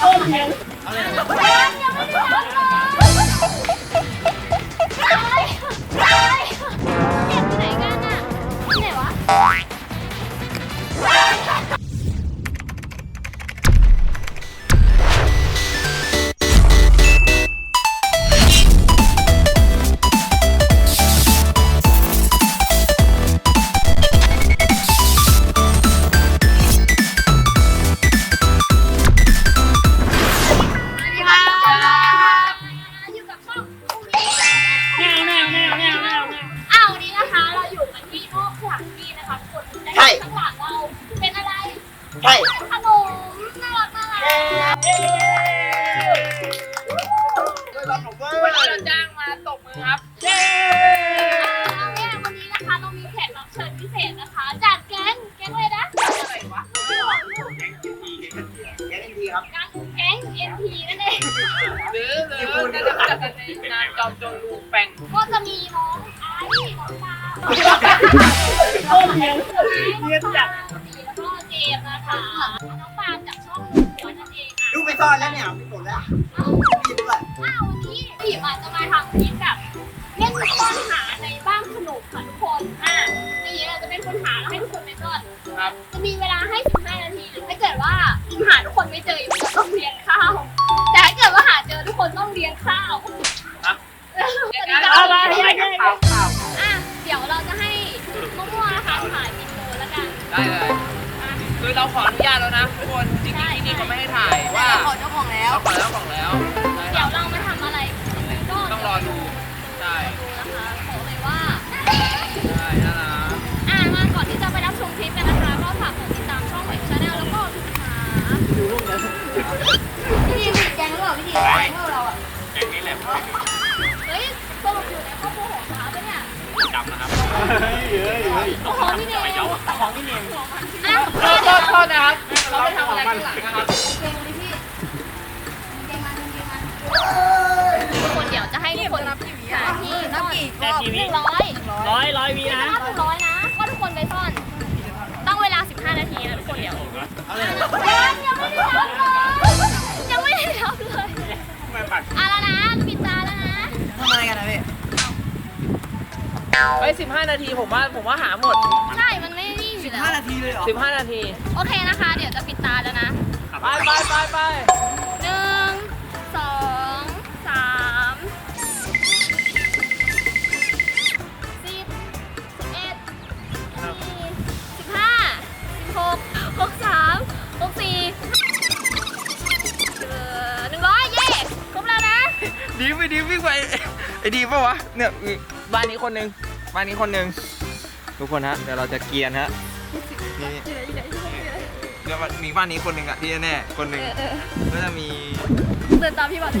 เอาเลย NP นั่นเองหรือหรือจะมาจากกันในงานจอมโจรลูแปงก็จะมีน้องไอ้น้องดาวเงียนจัดแล้วก็เจมส์นะคะน้องปาจากช่องหัวนั่นเองค่ะลูกไปซ่อนแล้วเนี่ยไม่หมดแล้วเอามีด้วยอ้าววันนี้พี่อาจจะมาทำคลิปแบบ ได้เลยคือเราขออนุญาตแล้วนะทุกคนจริงๆที่นี่เขาไม่ให้ถ่ายว่าขอเจ้าของแล้ว เราขอเจ้าของแล้วใช่คเดี๋รัยวเรามาทำอะไรก็ต้องรอดูใช่ดูนะคะบอกเลยว่า ใช่น่ารัก อะมาก่อนที่จะไปรับชมคลิปกันนะคะก็ฝากกดติดตามช่องใหม่ชาแนลแล้วก็ทุกคนพี่ดีมีแกงหรือเปล่าพี่ดีแกงเท่าเราอะอย่างนี้แหละเฮ้ยสรุปอยู่ในครอบครัวของเขา ปะเนี่ยจำนะครับโอ้โหพี่เนยของพี่เนยอะโทษโทษโทษนะครับเราไปทำอะไรข้างหลังนะครับทุกคนเดี๋ยวจะให้ทุกคนนับกี่วิหาที่นับกี่รอบหนึ่งร้อยร้อยร้อยวีนะถ้าถึงร้อยนะก็ทุกคนไปซ่อน ตั้งเวลา 15 นาทีนะทุกคนเดี๋ยวยังไม่ได้ทำเลยยังไม่ได้ทำเลยอะแล้วนะปิดตาแล้วนะทำอะไรกันนะพี่ ไป15นาทีผมว่าผมว่าหาหมดใช่ มันไม่ได้อยู่แล้ว 5นาทีเลยเหรอ15นาที โอเคนะคะ เดี๋ยวจะปิดตาแล้วนะไปไปไปไปหนึ่งสองสามสิบสิบเอ็ดสี่สิบห้าสิบหกหกสามหกสี่เอ่อหนึ่งร้อยเย่ครบแล้วนะ ดีไปดีวิ่งไปไอ้ดีปะวะเนี่ย บ้านนี้คนหนึ่งบ้านนี้คนหนึ่งทุกคนฮะเดี๋ยวเราจะเกียร์ฮะนี่เดี๋ยวมีบ้านนี้คนหนึ่งอะที่แน่ๆคนหนึ่งก็จะมีเดินตามพี่บอล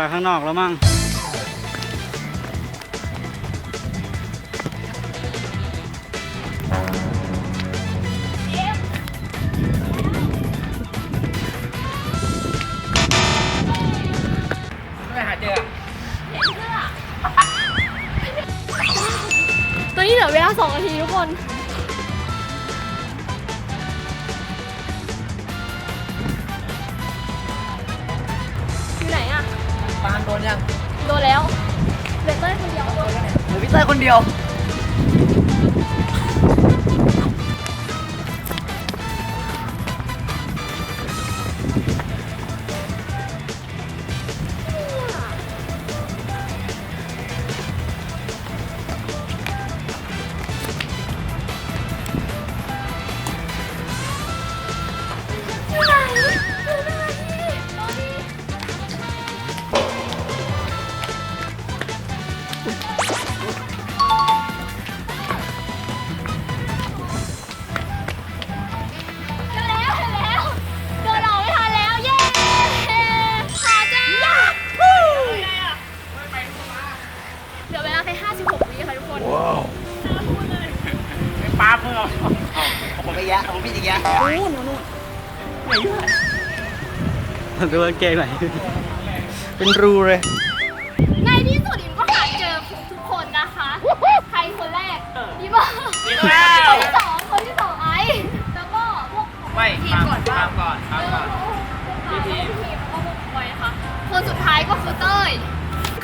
ไปข้างนอกแล้วมั้งไม่หาเจอตอนนี้เหลือเวลาสองนาทีทุกคน ดนยังโดนแล้วเหลือเต้ยคนเดียวโดนหรือพี่เต้ยคนเดียว ดูกางเกงหน่อยเป็นรูเลย ในที่สุดอิมก็หาเจอทุกคนนะคะ ใครคนแรกพี่บอลคนที่สองคนที่สองไอซ์แล้วก็พวกไม่ทีมก่อนตาว่ามก่อนตามก่อนพี่ทีมแล้วก็พวกบอยนะคะคนสุดท้ายก็คือเต้ย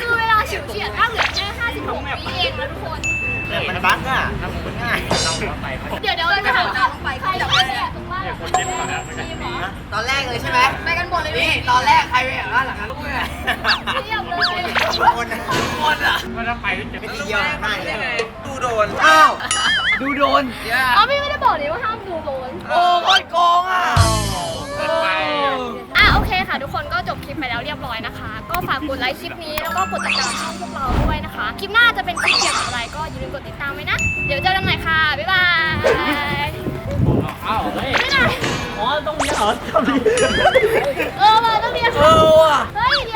คือเวลาเฉียดเฉียดมากเหลือแค่56วิเองนะทุกคน แต่มันบั๊กอะทำมันง่ายเราไปเดี๋ยวเตรงบ้านทีมเหรอตอนแรกเลยใช่ไหมไปกันหมดเลยนี่ตอนแรกใครไปอะบ้านหลังนั้นลูกเลยเทียบเลยคนคนอะว่าถ้าไปจะไม่ตีเยี่ยวหน้าเลยดูโดนอ้าวดูโดนอ๋อพี่ไม่ได้บอกเลยว่าห้ามดูโดนโอ้โคตรโกงอะไปอะโอเคค่ะ ทุกคนก็จบคลิปไปแล้วเรียบร้อยนะคะ ก็ฝากกดไลค์คลิปนี้แล้วก็กดติดตามช่องพวกเราด้วยนะคะนะคะคลิปหน้าจะเป็นคลิปเกี่ยวกับอะไรก็อย่าลืมกดติดตามไว้นะ เดี๋ยวเจอกันใหม่ค่ะ บ๊ายบาย้าวเฮ้ยไม่ได้อ๋อต้องมีเหรอต้องมีเออมาต้องมีค่ะเออว่ะ เฮ้ยเดี๋ยว